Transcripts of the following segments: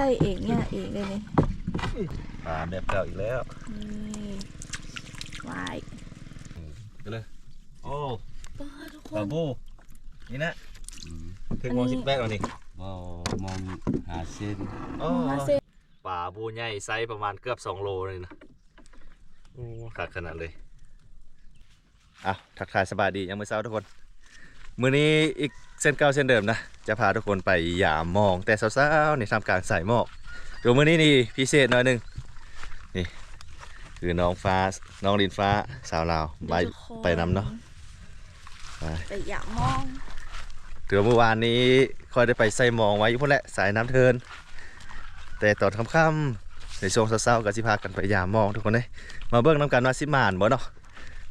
ใส่เองเนี่ยเองเลยนี่ปลาแบบเก่าอีกแล้วนี่วายไปเลยโอ้ป้าทุกคปลานบูนี่นะถึงอันมนี้องสิบแปดแล้วนี่บ่มองหาเส้นโอ้มาเซปลาบูใหญ่ไซส์ประมาณเกือบสองโลเลยนะโอ้ขาดขนาดเลยอะทักทายสบายดียังมือเช้าทุกคน มื้อนี้อีก เส้นเก่าเส้นเดิมนะ จะพาทุกคนไปหยามหมองแต่เช้าๆในทำกลางสายหมอกเดี๋ยวมื้อนี้นี่พิเศษหน่อยหนึงนี่คือน้องฟ้าน้องลินฟ้าสาวลาวไปไปนำเนาะไปไปอยากมองเดี๋ยวเมื่อวานนี้ค่อยได้ไปใส่หมองไว้อยู่พุ่นแหละสายน้ำเทิน แต่ตอนค่ำๆในช่วงเช้าๆก็สิพากันไปยามหมองทุกคนเลยมาเบิ่งน้ำกันว่าสิมานบ่เนาะ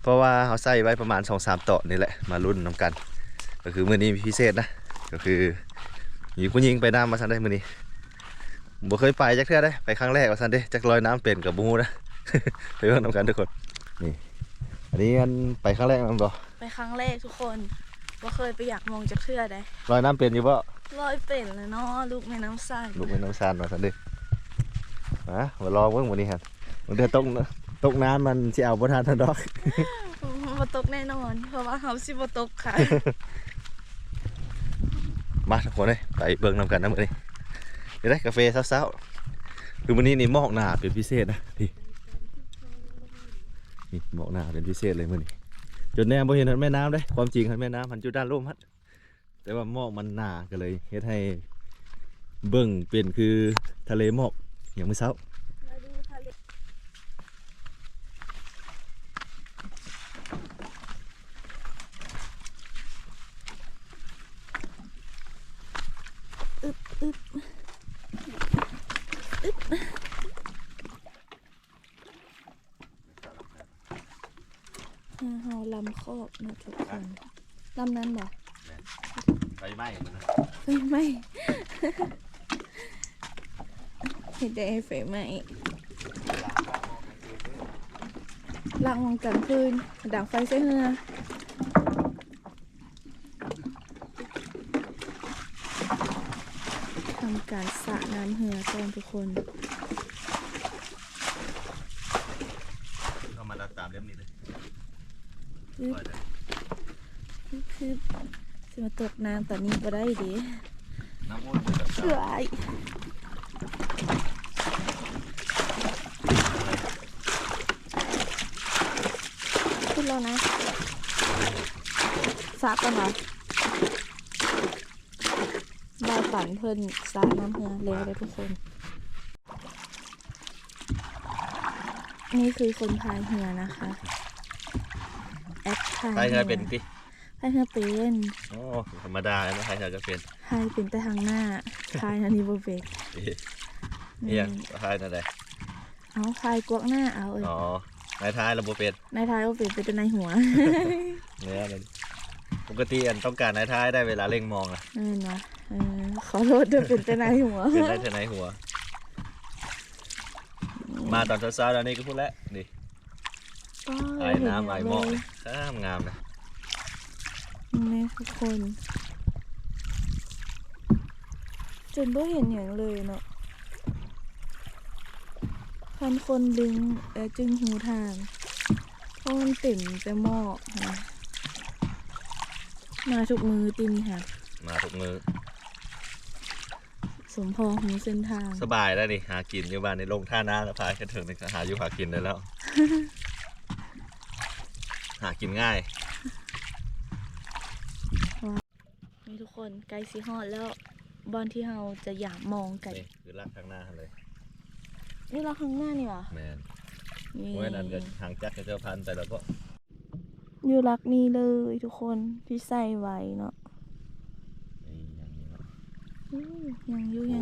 เพราะว่าเขาใส่ไว้ประมาณ2 3ต่อนี่แหละมาลุ้นน้ำกัน ก็คือมื้อนี้มีพิเศษนะก็คือมีผู้หญิงไปน้ำมาซันได้มื้อนี้บ่เคยไปจักเทื่อได้ไปครั้งแรกว่าซันเด้จักลอยน้ำเป็นกับบ่ฮู้นะไปเบิ่งน้ำกันทุกคนนี่อันนี้อันไปครั้งแรกมันบ่ไปครั้งแรกทุกคนว่าเคยไปอยากมองจากเทื่อได้ลอยน้ำเป็นอยู่บ่ลอยเป็นเลยเนาะลูกแม่น้ำใสลูกแม่น้องซานมาสันดิมามาลองเบิ่งวันนี้ครับมันเดือตกน้ำตกน้ำมันสิเอาบ่ทันทันดอกมาตกแน่นอน เพราะว่าเฮาสิบ่ตกค่ะ มาทุกคนเลยไปเบิ่งนำกันนะมือนี้เดี๋ยวได้กาแฟเช้าๆคือวันนี้นี่หมอกหนาเป็นพิเศษนะนี่นี่หมอกหนาเป็นพิเศษเลยมือนี้จุดแนมบ่เห็นหันแม่น้ำเด้ความจริงหันแม่น้ำมันจุดด้านล่มฮัดแต่ว่าหมอกมันหนาก็เลยเฮ็ดให้เบิ่งเป็นคือทะเลหมอกอย่างเมื่อเช้า อึบอึบอึบอ่าเฮา ลำคอกนะทุกคนลำนั้นบ่ไฟไหม้มันนะเฮ้ยไม่เห็นได้ไฟไหมล้างวังกลางคืนดังไฟใส่เหือทำการสระน้ำเหือก่อนทุกคน เข้ามาตามเล่มนี้เลย คือ คือสิมาตกน้ำตอนนี้ก็ได้ดีน้ำอ้นแบบเชื่อไอขึ้นแล้วนะสาก่อนเหรอได้ฝันเพิ่นสาน้ำเหือเร็วเลยทุกคน นี่คือคนพายเหือนะคะ แอปพายใครเคยเป็นติ พายเหือเป็นโอ้ธรรมดาแล้วใครจะเป็นพายเป็นแต่ทางหน้าพายอันนี้บ่เป็นนี่ยังใครนั่นแหละเอาพายกวกหน้าเอาเอ้ยอ๋อในท้ายระบบเป็นนายท้ายบ่เป็นเป็นแต่ในหัวเนื้อมันปกติอันต้องการในท้ายได้เวลาเร่งมองอะนั่นวะเออขอโทษด้วยเป็นแต่ในหัวเป็นได้เท่าไหนหัว มาตอนเช้าๆแล้วนี่ก็พูดแล้วนี่ไอ้น้ำไอ้หมอกเลยข้ามงามนะ นี่ทุกคน จนบ่เห็นอย่างเลยเนาะพันคนดึงเออจึงหูทางเพราะมันเต็มแต่หมอกนะมาทุกมือติมค่ะ มาถูกมือสมพอหูเส้นทาง สบายแล้วนี่หากินอยู่บ้านในลงท่าน้ำแล้วพายกันถึงนี่ก็หาอยู่หากินได้แล้ว หากินง่าย นี่ทุ กคนไกลสีฮอดแล้วบอนที่เราจะอยากมองกันนี่คือลากข้างหน้าเลยนี่เราข้างหน้านี่หวะแมนนี่เมื่อนั้นก็หางจักรกับเจ้าพันธุ์ไปแล้วก็อยู่รักนี่เลยทุกคนที่ใส่ไว้เนาะนี่อย่างนี้เนาะอู้ยังอยู่ยัง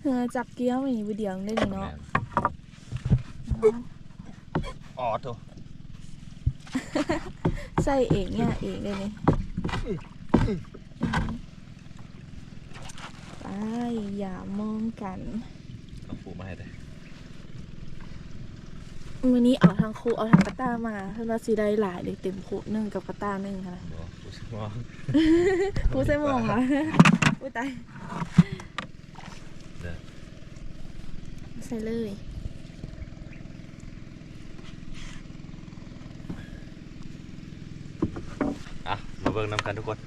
เธอจับเกี้ยวอย่างนี้ไปเดียวได้นี่แมเนาะนอ๋อโถใส่เองเนี่ยเองเลยนี่ไป อย่ามองกันเอาปูมาให้ได้วันนี้เอาทางครูเอาทางกระต้ามาเพื่อนว่าสีได้หลายเลยเต็มคุหนึ่งกับกระต้าหนึ่งค่ะบอกปูสมองครูใส่หมองเหรออุ้ยตายเด้อส่เลยอะมาเบิ่งน้ำกันทุกคน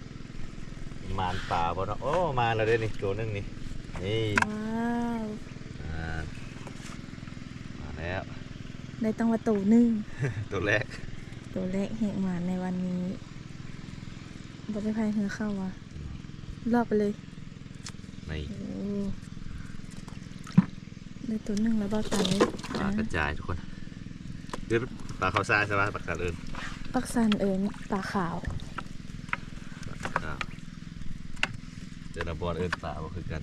มานป่าบ่เนาะโอ้มาแล้วเด้อนี่ตัวหนึงนี่นี่ว้าวอ่ามาแล้วได้ต้องมาตูหนึ่งตัวแรกตัวแรกเหตุหมานในวันนี้บได้พายเรือเข้าวะรอบไปเลยนี่โอ้ได้ตัวหนึ่งแล้วบอตายเลยปลากระจายทุกคนเดี๋ยวปลาเขาทรายใช่ไหมปลากระเอินปักซันเอิญปลาขาว ครับเดี๋ยวเราบ อลเอินปลาก็คือกัน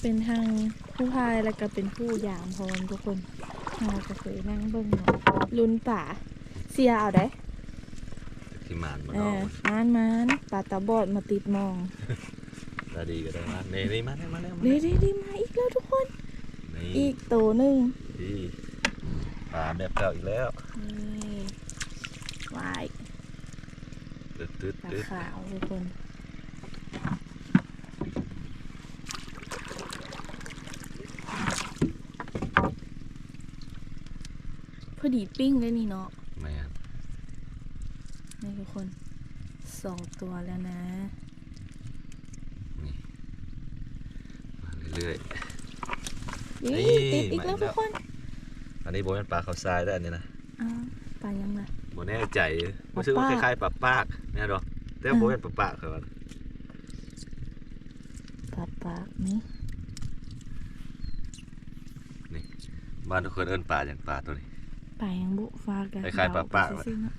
เป็นทางผู้พายแล้วก็เป็นผู้ยามพร้อมทุกคนเราก็เคยนั่งเบิ่งเนาะลุ้นป่าเสียเอาได้ที่มานมาเอเนาะอมานมานป่าตาบอดมาติดมองถ้าดีก็ได้มานี่นี่มาแล้วมาแล้วมาดีแล้วดีดีมาอีกแล้วทุกคนนี่อีกตัวหนึ่งดีปลาแบบเก่าอีกแล้วนี่วาย ตึ๊ดตึ๊ดปลาตึ๊ดขาวทุกคนพอดีปิ้งเลยนี่เนาะแม่นนี่ทุกคนสองตัวแล้วนะ นี่ มาเรื่อยนี่นี่ติดอีกแล้วมาอีกแล้ทุวกคนๆอันนี้โบเป็นปลาเขาทรายได้อันนี้นะอ้าวปลายังไงโบแน่ใจปลารู้สึกว่าปากคล้ายๆปลาปากแน่นอนแต่ว่าโบเป็นปลาปากครับปลาปากนี่บ้านทุกคนเอิ้นปลาอย่างปลาตัวนี้ปลายังบุฟ้ากันคล้ายๆปลาปากเดไปซื่อๆเนาะ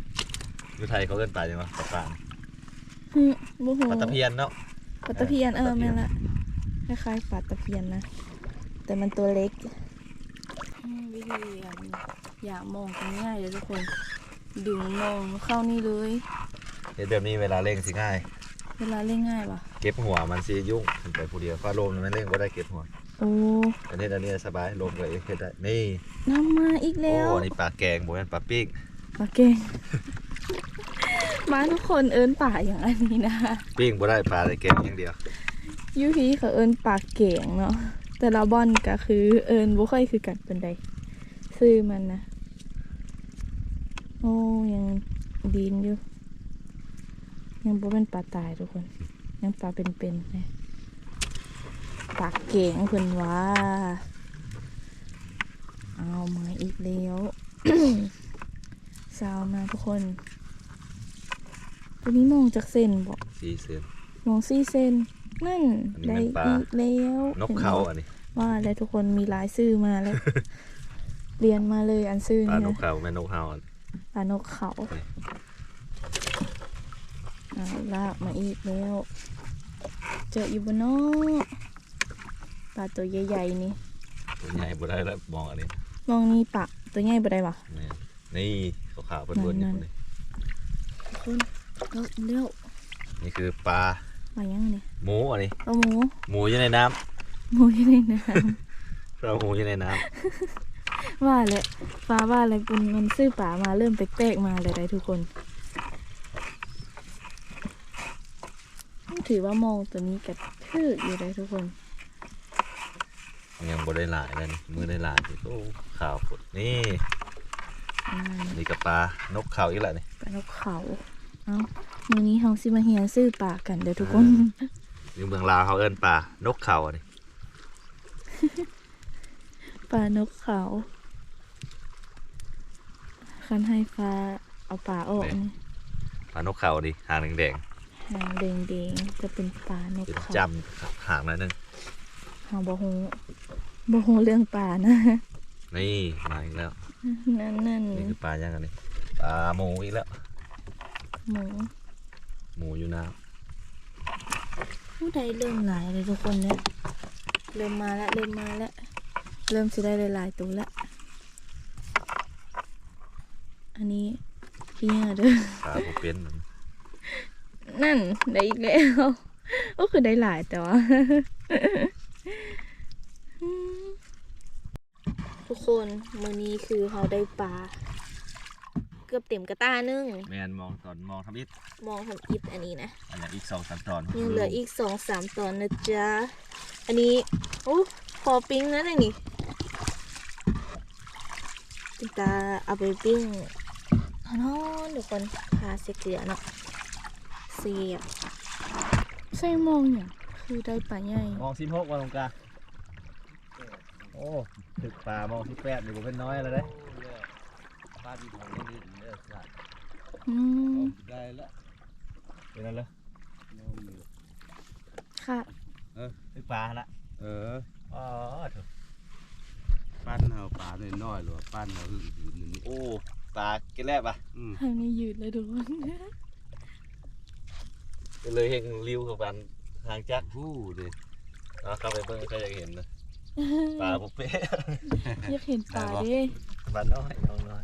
อยู่ไทยเขาเอิ้นปลาอย่างวะปลาปากฮึบุหูปลาตะเพียนเนาะปลาตะเพียนเอปลาอตะเพียแม่นนละคล้ายๆปลาตะเพียนนะแต่มันตัวเล็กอืมวิธีอันอย่ามองกันง่ายเลยทุกคน ดึงมองเข้านี่เลย เฮ็ดแบบนี้เวลาเล่งสิง่าย เวลาเล่นง่ายปะเก็บหัวมันสิยุ่งมันไปผู้เดียวฟ้าลมมันเล่งบ่ได้เก็บหัวโอ้อันนี้อันนี้สบายลมก็เฮ็ดได้นี่น้ำมาอีกโอ้แล้วอันนี้ปลาแกงบ่แม่นปลาปิ้งปลาเก่ง มาทุกคนเอินป่าอย่างอันนี้นะปิ้งบ่ได้ปลาได้แกงอย่างเดียวยูพีเขาเอินปลาเก่งเนาะแต่ละบอนก็คือเอินบ่ค่อยคือกันเป็นใดซื้อมันนะโอ้ยังดีนอยู่ยังบ่เป็นปลาตายทุกคน ยังปลาเป็นๆเลยปลาเก่งเพิ่นว่าเอามาอีกแล้วสาวมาทุกคนตัวนี้มองจากเส้นบอก4เซนมองซี่เส้นนั่นอันนี้ได้แม่นปลาอีกแล้วนกเขาอันนี้ว่าแล้วทุกคนมีหลายซื่อมาแล้ว เรียนมาเลยอันซื่อปลานี่นนะกเขาแม่นกเฮาอัน ปลานกเขาเอาลากมาอีกแล้ว เจออยู่บนนอกปลาตัวใหญ่ๆนี่ ตัวใหญ่บ่ได้แล้วมองอันนี้ มองนี่ปะตัวใหญ่บ่ได้ปะแม่นนี่ขาวๆเพิ่นๆอยู่นั่คนนนี้คนเร็วเร็วนี่คือปลามายังเนี่ยหมูอันนี้เอาหมูหมูอยู่ในน้ำหมูอยู่ในน้ปลาหมูอยู่ในน้ำ ว่าแหละฟ้าว่าอะไรมันมันซื้อป่ามาเริ่มแปลกๆมาเลยได้ทุกคน ถือว่ามองตัวนี้กับทื่ออยู่ได้ทุกคนำยังบ่ได้หลายเลยนี่มือได้หลายโอ้ขาวปดนี่อืมนี่กับปลานกเขาอีกแล้วนี่ปลานกเขาเอ้ามือนี้เฮาสิมาเฮียนซื้อป่ากันเด้อทุกคนอยู่เมืองลาวเขาเอิ้นปลานกเขาอันนี้ปลานกเขา คันให้ฟ้าเอาป่าออกนี่ปลานกเขาดิหางแดงหางแดงๆจะเป็นปลานกๆเป็นเขาจำหางหนั่นนึงเฮาบ่ฮู้บ่ฮู้เรื่องป่านะนี่มาอีกแล้ว นั่นนั่นนี่คือปลาย่างอันนี้ปลาหมูอีกแล้ว หมูหมูอยู่น้ผู้ใดเริ่มหลายเลยทุกคนเนี่ยเริ่มมาแล้วเริ่มมาแล้วเริ่มสิได้หลายๆตัวแล้ว อันนี้พี่เด้อำปลาผู้เป็นนั่นได้อีกแล้วก็คือได้หลายแต่ว่าทุกคนมือนี้คือเขาได้ปลาเกือบเต็มกระตาหนึงแมนมองตอนมองทำอิฐมองทำอิดอันนี้นะอันนี้อีกสองสามตอนยังเหลืออีกสองสามตอนนะจ๊ะอันนี้โอ้พอปิ้งนะเนี่ยนี่จินตาเอาไปปิ้งอ๋อ นอนเดี๋ยวคนพาเสกเกลือเนาะเสียบใส่มองเนี่ยคือได้ปลาใหญ่มองสิบหกวันลงกลางโอ้ถึกป่ามองที่แปดอยู่บ่เป็นน้อยแล้วเด้ป้าที่ของนี่ดิเลิกละอืมได้ละเป็นนั่นเลยมองอยู่ค่ะถึกป่าละเอออ๋อถูกปั้นเอาปลาน้อยๆหรือว่าปั้นเอาหื่นๆนี่โอ้ ปลากินแลบอะอืมทางนี้ยืดเลยทุกคนก็เลยเห็นริ้วกับปันทางจักผู้เด้เอาเข้าไปเบิ่งก็อยากเห็นนะปลาบุฟเฟ่ต์อยากเห็นปลาเด้ปลาน้อยน้องน้อย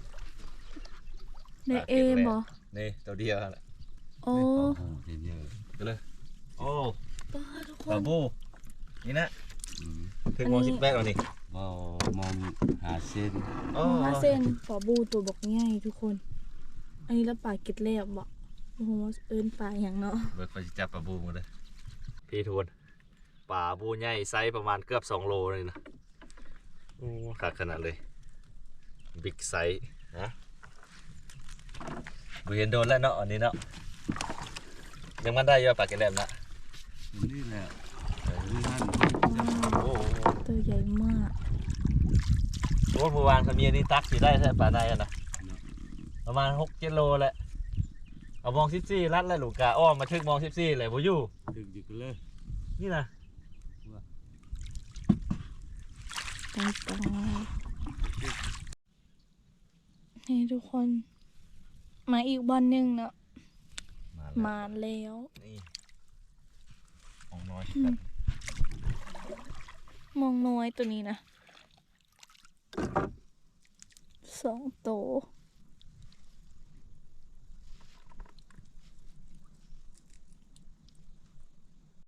ในเอมบอนี่ตัวเดียวแหละโอ้โอ้โหเยอะก็เลยโอ้ปลาทุกคปลานบูนี่นะๆอืมถึงมองอันนี้สิบแปดแล้วนี่ บ่มองหาเส้นโอ้มาเส้นปลาบูตัวบอกง่ายทุกคน อันนี้แล้วปลาเก็ดแลบบอกโอ้โหเอิ้นปลาอย่างเนาะเบิกไปจับปลาบูมาเลยพี่ทวนปลาบูใหญ่ไซส์ประมาณเกือบสองโลเลยนะโอ้ขาดขนาดเลยบิ๊กไซส์นะบูเห็นโดนแล้วเนาะอันนี้เนาะยังมันได้เยอะปลาเกล็ดแหลมนะอันนี่แหละนี่นั่นโอ้ตัวใหญ่มาก โหเมื่อวานเขามีอันนี้ตักสิได้ใช่ปลาได้อะนะประมาณหกเจ็ดโลแหละเอามองซิซี่รัดแล้วลูกกาอ้อมมาทึกมองซิซี่เลยบูยู่ดึกอยู่กันเลยนี่นะไปต่อนี่ทุกคน มาอีกวันหนึ่งเนาะมาแล้วมาแล้วนี่ของน้อยอืมมองน้อยตัวนี้นะ สองโตว